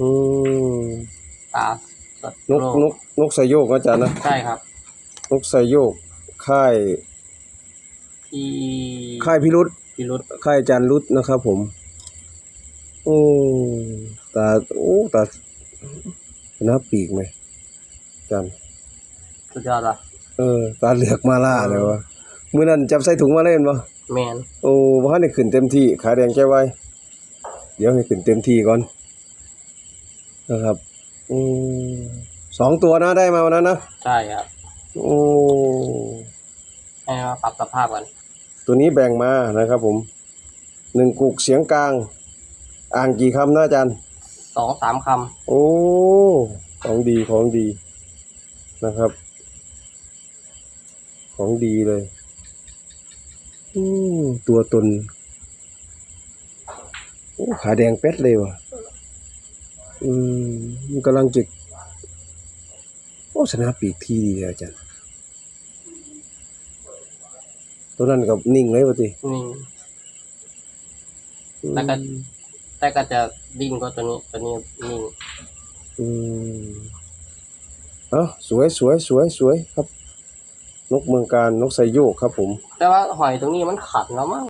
อืมตาสดนกโลนกนกไซโยกนะอาจารย์นะใช่ครับ นกไซโยก ค่ายพี่ค่ายพิรุษพิรุษค่ายอาจารย์รุดนะครับผมโอ้ตาโอ้ตาหน้าปีกไหมอาจารย์สุดยอดอะเออ ตาเหลือกมาล่าเลยวะมื้อนั้นจับใส่ถุงมาเล่นบ่แมนโอ้บ่ทันได้ขึ้นเต็มที่ ขาแดงแก้ไว้ เดี๋ยวให้ขึ้นเต็มที่ก่อน นะครับอืมสองตัวนะได้มาวันนั้นนะใช่ครับโอ้ให้มาปรับสภาพกันตัวนี้แบ่งมานะครับผมหนึ่งกุกเสียงกลาง อ่างกี่คำนะอาจารย์สองสามคโอ้ของดีของดีนะครับ ของดีเลยอืมตัวตนโอ้ขาแดงเป็ดเลยว่ะ อืมมันกำลังจะโอ้ชนะปีกที่ดีเลยอาจารย์ ตัวนั้นกับนิ่งเลยวะทีำนี่แล้วก็แต่ก็จะดิ้นกว่าตัวนี้ ตัวนี้นิ่งอืมเอ้าสวยสวยสวยสวยครับ นกเมืองการนกไซโยกครับผม แต่ว่าหอยตรงนี้มันขัดแล้วมั้ง